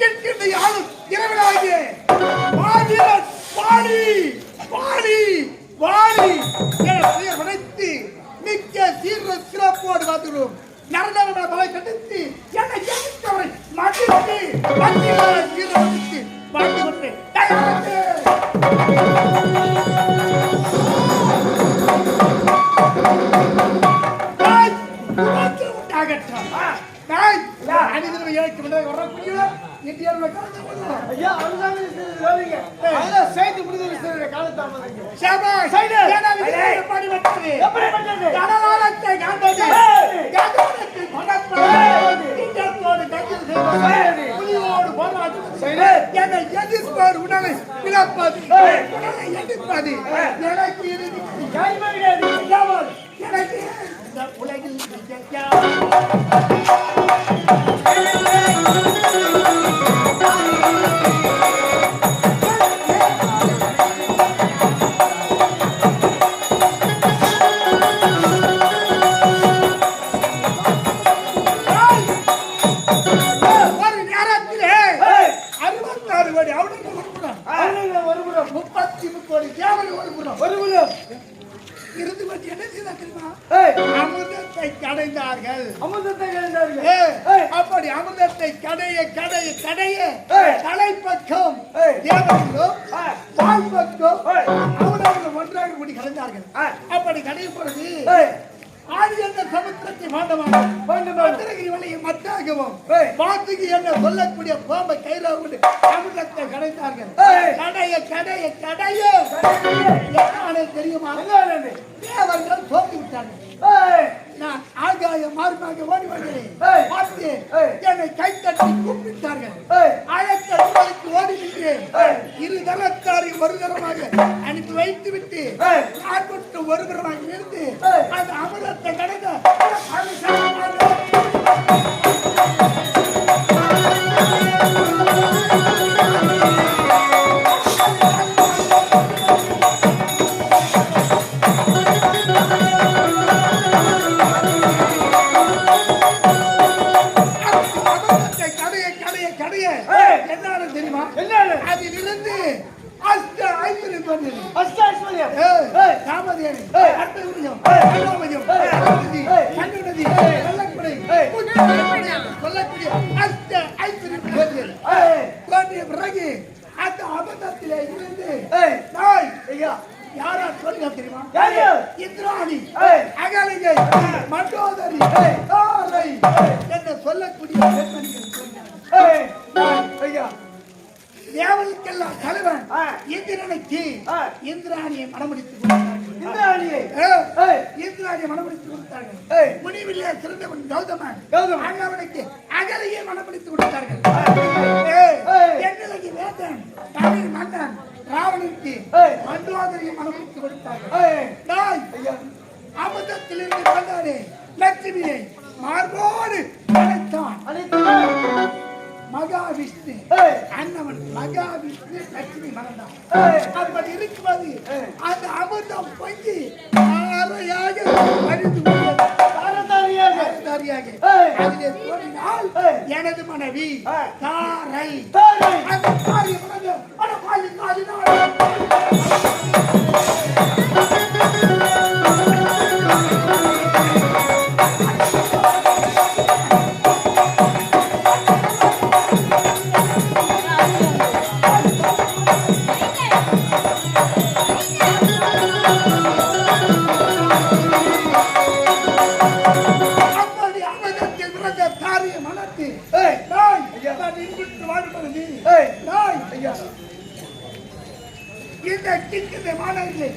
கேட்கின்ற யாரும் இறைவனாகிய மாவீரன் வாணி வாணி வாணி என பெயர் உடைத்து மிக்க சீர சிறப்போடு வந்துள்ளோம் நரநரன மலை கட்டித்து என்னை எதிர்த்தவரை மகிழ்ச்சி மகிழ்ச்சியான எனக்கு முன்னாடி வரக்கூடிய இந்தியாவில் கலந்து கொள்ளும். ஐயா வேலைங்க அதெல்லாம் சேர்த்து முடிஞ்சு காலத்தாமதங்க ஷாபாஷ். சைடு. எப்படி வெற்றி? எப்படி வென்றது? கடலாளத்தை காண்பது. கொணர்ப்பது. ஏய். சிங்கத்தோடு கையில் செய்வது. புலியோடு போராடுவது. சைடு. என்னை எதிர்ப்போர் உடலை. ஏய். உடலை எதிர்ப்பது. எனக்கு கிடையாது இல்லாமல் எனக்கு இந்த உலகில் அமிர்தத்தை கடைந்தார்கள். ஏய் அப்படி அமிர்தத்தை கடைய கடைய கடைய. தலைப்பக்கம். தேவர்களும் ஏய். அவனவர்கள் ஒன்றாக கூடி கலந்தார்கள். அப்படி கடையும் பொழுது ஆதி என்ற சமுத்திரத்தை மத்தாகவும் என்ன சொல்லக்கூடிய பாம்பை கையில கொண்டு அமிர்தத்தை கடைந்தார்கள். ஏய். கடைய கடைய கடைய. தெரியுமா? என்ன அண்ணன் தேவர்கள் தோற்று விட்டார்கள் ஏய் நான் ஆகாய மார்பாக ஓடி வந்தேன் ஏய். பார்த்து ஏய். என்னை கை தட்டி கூப்பிட்டார்கள் ஏய் அழைத்த தூரத்துக்கு ஓடி நின்றேன் ஏய். இரு தரத்தாரை ஒரு தரமாக அனுப்பி வைத்து விட்டு ஒரு தரமாக இருந்து. அந்த அமிர்தத்தை நாய் ஐயா யாரா சொல்லுங்க தெரியுமா யாரு? இந்திராணி ஏய். அகலிகை மண்டோதரி ஏய். தாரை என்று சொல்லக்கூடிய பெண்மணிகள் தோன்றினார்கள். ஏய் ஐயா தேவனுக்கெல்லாம் தலைவன் ஆ. இந்திரனுக்கு ஆ. இந்திராணியை மனமுடித்து கொடுத்தார்கள் இந்த அணியை ஏய், ஏய் இந்திராணியை மனமுடித்து கொடுத்தார்கள் முனிவிலே சிறந்தவன் கௌதமன் கௌதமன். அண்ணவனுக்கு அகலையே மனமுடித்து கொடுத்தார்கள் வேந்தன் தமிழ் மன்னன் ராவணனுக்கு. மண்டோதரியை மனமுடித்து கொடுத்தார்கள். அமுதத்திலிருந்து வந்தாரே லட்சுமியை மார்போடு அழைத்தான் மகாவிஷ்ணு அண்ணவன் மகாவிஷ்ணு லட்சுமி மறந்தான். அப்படி இருக்கும்போது. அந்த அமிர்தம் பொங்கி அறையாக வழிந்து. அதிலே. எனது மனைவி தாரை. ஏய் நாய் ஐயா. நான் இன்புற்று வாழ்வது ஏய் நாய் ஐயா. இந்த கிழக்கின்ற மாணவர்களே.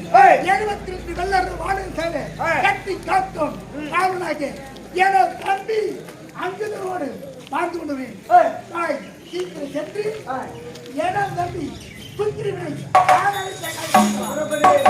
எழுபத்தி ரெண்டு வெள்ளர் ஏய். கட்டி காத்தோம். காவலாக என தம்பி அங்குதரோடு வாழ்ந்து கொண்டுவேன். தாய் சீக்கிரம் சென்று என தம்பி சுக்கிரனை ஏய்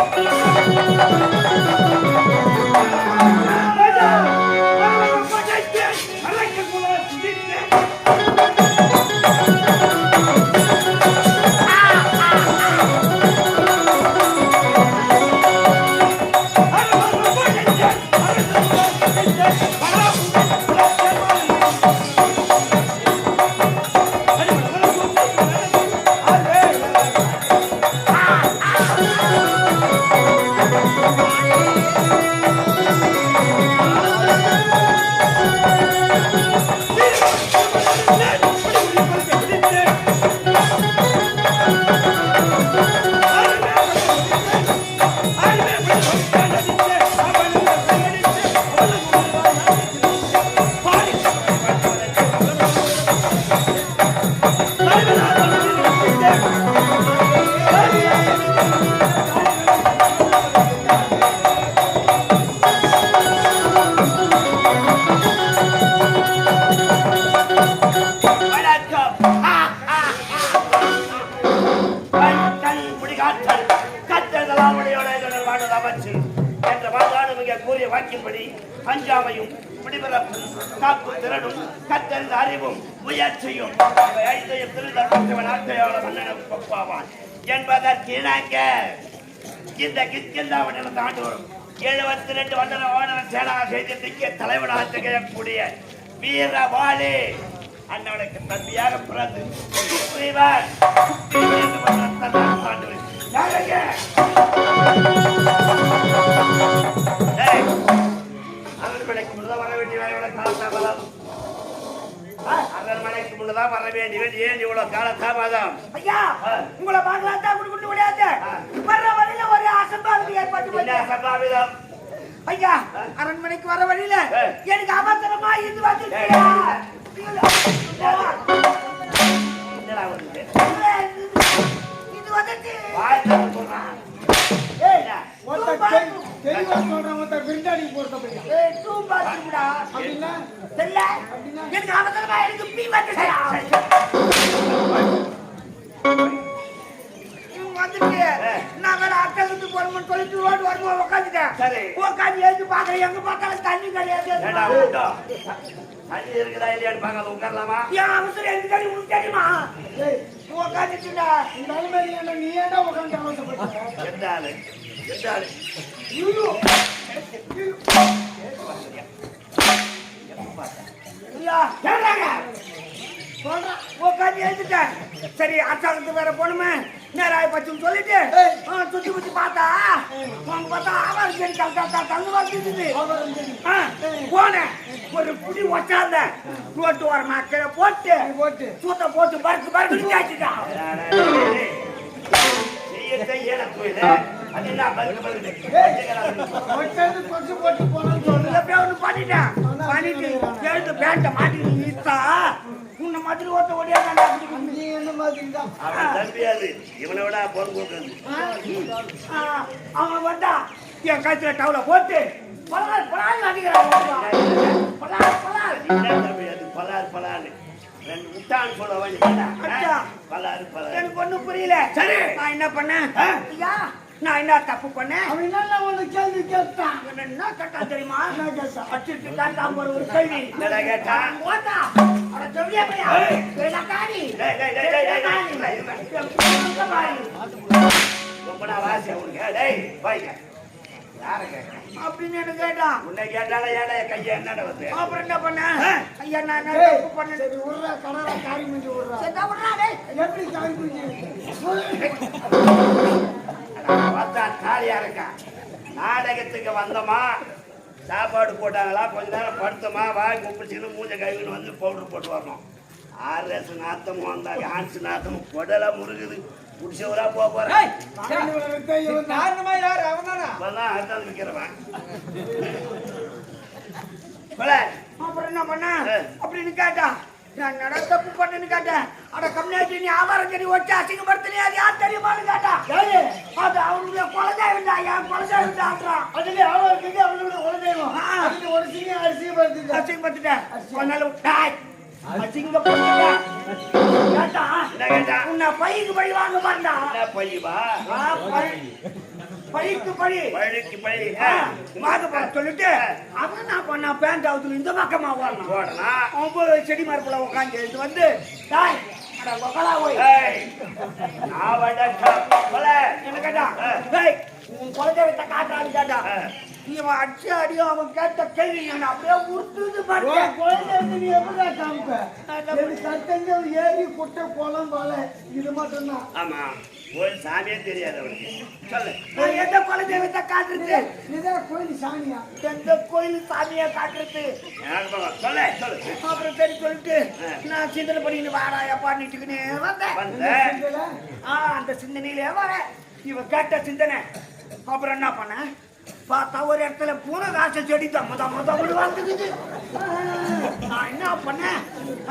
திறனும் கத்தறிந்த அறிவும் முயற்சியும். ஐந்தையும் திருதர்மத்தவன் ஆட்டையாள மன்னனும் என்பதற்கு இணங்க இந்த கிஷ்கிந்தாவனிலிருந்து ஆண்டு வரும் எழுபத்தி ரெண்டு வண்டன வானர சேனாக செய்து திக்க தலைவனாக திகழக்கூடிய வீரவாளி அண்ணனுக்கு தம்பியாக பிறந்து சுக்ரீவன் அவர்களுக்கு கொண்ட வர வேண்டிய வேலையோட காலதாமதம் அரண்மனைக்கு முன்னதான் வர வேண்டியவன் ஏன் இவ்வளவு காலதாமதம்? ஐயா உங்களை பார்க்கலாம் தான் குடு குடு முடியாது. வர்ற வழியில ஒரு அசம்பாவிதம் ஏற்பட்டு ஐயா அரண்மனைக்கு வர வழியில. எனக்கு அவசரமா இது? வந்து இது வந்துச்சு தெளிவா சொல்றான், ஒருத்தன் விருந்தாடி போறத பத்தி. ஏய், டூ பாத்ரூம்டா. அப்படின்னா, தெரியல? எனக்கு அவசரமா எனக்கு பீ வந்துச்சுடா. இவங்க வந்துட்டு, நான் வேற அட்டகத்துக்கு போறோம்னு சொல்லிட்டு ரோடு வரும்போது உக்காந்துட்டேன். சரி. உக்காந்து எழுந்து எங்க பார்த்தாலும் தண்ணி கிடையாது. தண்ணி இருக்குதா உட்காரலாமா அவசரம் உனக்கு தெரியுமா? இந்த நீ ஏன்டா? எந்த சரி அரசாங்கத்துக்கு வேற போகணுமே நேராய பச்சுன்னு சொல்லிட்டு சுத்தி முத்தி பார்த்தா அவங்க பார்த்தா ஆவாரம் செடி தங்க தங்க தங்க போனேன் ஒரு புடி வச்சாந்த ரோட்டு வர மக்களை போட்டு போட்டு. சூத்த போட்டு பறக்கு பறக்கு காய்ச்சிட்டான் செய்ய செய்ய போயிடு கொசு போட்டு போனான்னு பண்ணிட்டேன் பண்ணிட்டு எழுந்து பேண்ட மாட்டி நிறுத்தா உன்ன மாதிரி ஒருத்த நீ என்ன மாதிரி தான். தம்பியாது இவனை விட அவன் வந்தா என் கழுத்துல டவுல போட்டு பலால் பலால் அடிக்கிறான் பலால் பலால் தம்பியாது பலார் பலான்னு ரெண்டு முட்டான்னு சொல்ல வேண்டியதா. பலாரு பலாரு எனக்கு ஒண்ணும் புரியல சரி. நான் என்ன பண்ணேன்? ஐயா நான் என்ன தப்பு பண்ணேன்? அவன் என்னென்ன உன்னை கேள்வி கேட்டான்? என்ன கேட்டான் தெரியுமா? அச்சுட்டு காட்டாம ஒரு ஒரு கேள்வி. என்னடா கேட்டான்? ஓட்டா அட சொல்லியா பையா. ஏடா காணி டேய், டேய், டேய், டேய், உனக்கு கேட்க? அப்படின்னு என்ன கேட்டான். உன்னை கேட்டால ஏடா கையை என்னடா வந்து. அப்புறம் என்ன பண்ண? ஐயா நான் என்ன ஏய், தப்பு பண்ணேன்? சரி, விட்றா, கனரா காரி மூஞ்சி விட்றா. சரி, நான் விடுறா, டேய். எப்படி காரி மூஞ்சி? பார்த்தா தாலியா இருக்கா? நாடகத்துக்கு வந்தோமா? சாப்பாடு போட்டாங்களா? கொஞ்ச நேரம் படுத்தோமா? வாய் குப்பிச்சுன்னு மூஞ்ச கழுவின்னு வந்து பவுடர் போட்டு வரணும். ஆர்எஸ் நாத்தமும் வந்தா ஆன்ஸ் நாத்தமும். குடலா முருகுது குடிச்சவரா போக போறேன். அடுத்தது விற்கிறவன் அப்புறம் என்ன பண்ண. அப்படின்னு கேட்டா நான் நட தப்பு பண்ணேன்னு கேட்டேன்? அட கம்யூனிட்டி நீ ஆவாரம் செடி வச்சு அசிங்கப்படுத்தினே அது யார் தெரியுமான்னு கேட்டா? அது அவனுடைய குழந்தை இருந்தா என் இருந்தான்றான் அதுல அவன் இருக்குது, அவனோட குலதெய்வம். அதுல ஒரு சிங்கம் அரிசியப்படுத்துது. அசிங்கப்பட்டுட்டேன் கொண்டால விட்டாய் அசிங்கப்பட்டுட்டேன் கேட்டா? என்ன கேட்டா? உன்னை பைக்கு பழி வாங்க மாட்டா என்ன பையவா பழிக்கு பழி. பழுக்கு பழி போற சொல்லிட்டு அவன் நான் பண்ணா பேண்ட் அவுத்துல இந்த பக்கமா அவன் போய் செடி மரப்புல உட்காந்து எழுந்து வந்து டாய் அட கொக்கலா போய். என்ன கேட்டா? உன் குழந்தை விட்ட காட்டான்னு கேட்டா. இவன் அடிச்சு அடியும் அவன் கேட்ட கேள்வி என்ன? அப்படியே உன் குழந்தை நீ காமிப்ப? சட்டங்கள், ஏரி, குட்டை, குளம், மலை, இது மட்டும்தான். ஆமா. ஒரு சாமியே தெரியாது அவனுக்கு சொல்லு. நான் எந்த குழந்தை விட்ட காட்டுறது இதுதான் கோயில் சாமியா? எந்த கோயில் சாமியா காட்டுறது? சொல்லு சொல்லு. அப்புறம் சரி சொல்லிட்டு நான் சிந்தனை பண்ணிட்டு வாடா எப்பான்னுட்டுக்குன்னு வந்தேன். ஆ அந்த சிந்தனையிலே வரேன் இவன் கேட்ட சிந்தனை. அப்புறம் என்ன பண்ண? பார்த்தா ஒரு இடத்துல பூனை காசை செடி தம்ம தம்ம தம்மு வந்துக்குது நான் என்ன பண்ணேன்?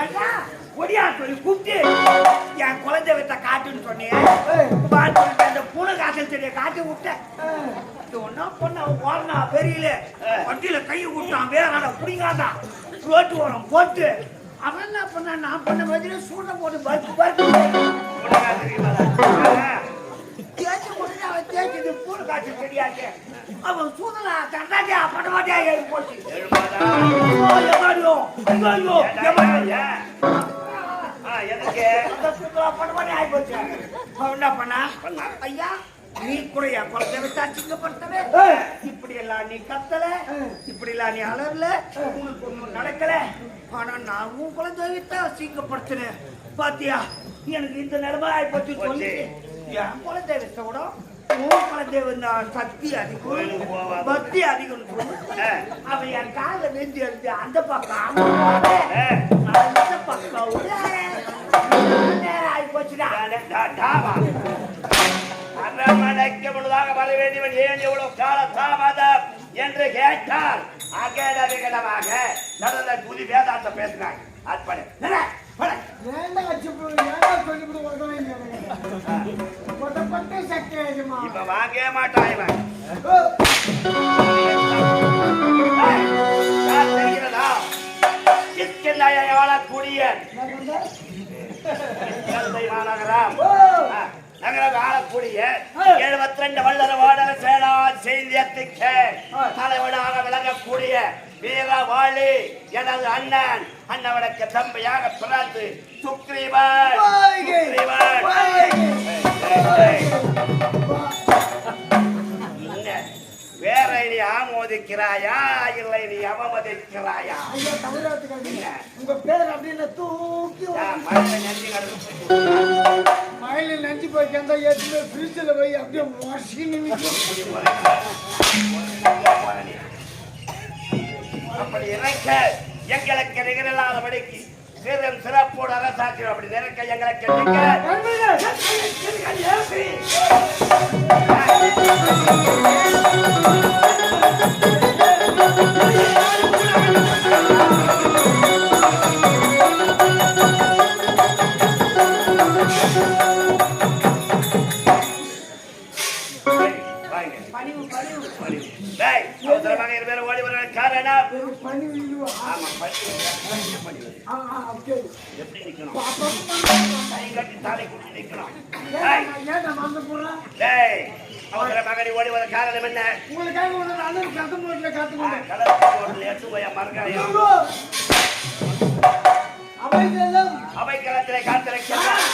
ஐயா சொல்லி கூப்பிட்டு என் குழந்தை வித்த காட்டுன்னு சொன்னேன் அந்த பூனை காசல் செடியை காட்டி விட்டேன். இது ஒன்னா பண்ண ஓடனா பெரியல வண்டியில கையை விட்டான் வேறாட புடிங்காதான் ரோட்டு ஓரம் போட்டு அவன் என்ன பண்ண நான் பண்ண மாதிரி சூட்டை போட்டு பருக்கு பருக்கு? தேய்ச்சி அவன் தேய்ச்சது பூனை காய்ச்சல் செடியாச்சு. அவன் சூதனா தண்டாட்டியா பண்ண மாட்டியா போச்சு. ஐயோ, எம்மாடியோ. ஆ எதுக்கு அந்த சூதனா பண்ண மாட்டியா ஆகி போச்சு. அவன் என்ன பண்ணா? ஐயா நீ என் குழந்தை விட்டு அசிங்கப்படுத்தவே ஏய். இப்படி எல்லாம் நீ கத்தல இப்படி எல்லாம் நீ அலறல உனக்கு ஒண்ணும் நடக்கல ஆனா நான் உன் குழந்தை விட்டு அசிங்கப்படுத்தினேன் பாத்தியா எனக்கு இந்த நிலைமை ஆயிப்போச்சு சொல்லி என் குழந்தை விட்ட கூட உன் குழந்தை வந்து சக்தி அதிகம். பக்தி அதிகம். அவன் என் கால நெஞ்சு எடுத்து அந்த பக்கம் இந்த பக்கம் அரண்மனைக்கு முன்னதாக வர வேண்டியவன் ஏன் எவ்வளவு கால தாமதம் என்று கேட்டால் அகேட விகடமாக நடந்த குதி வேதாந்த பேசினாங்க. அற்பனை. இப்ப வாங்கவே மாட்டான் இவன். வாழக்கூடிய மாநகரம். நகரம் ஆளக்கூடிய எழுபத்தி ரெண்டு வல்லர வாடக சேனா செய்தியத்துக்கு தலைவனாக விளங்கக்கூடிய வீரவாளி எனது அண்ணன் அண்ணவனுக்கு தம்பியாக பிறந்து சுக்ரீவன். சுக்ரீவன். வேற நீ ஆமோதிக்கிறாயா இல்லை நீ அவமதிக்கிறாயா? ஐயா, தமிழகத்துக்காரங்க, உங்க பேர் அப்படின்னு தூக்கி மழையில நெஞ்சு போய் சேர்ந்தா ஏற்றுமே ஃப்ரிட்ஜில் போய் அப்படியே வாஷிங் அப்படி இறைக்க எங்களுக்கு நிகரில்லாதபடிக்கு சிறும் சிறப்போடு அரசாட்சி அப்படி நினைக்க எங்களுக்கு நிகர். எப்படி நிக்கணும் கை கட்டி தாலை குடிச்சு நிக்கணும் ஏன்டா நான் ஏன்டா போறேன்? டேய், அவசரமாக நீ ஓடி வர காரணம் என்ன? உங்களுக்காக ஒரு அண்ணன் கதை மூட்டில் கடலுக்கு ஒரு எட்டு போய் மறக்காயம் ஐயோ! அமைதியெல்லாம் அவை களத்திலே காத்திருக்கிறார்.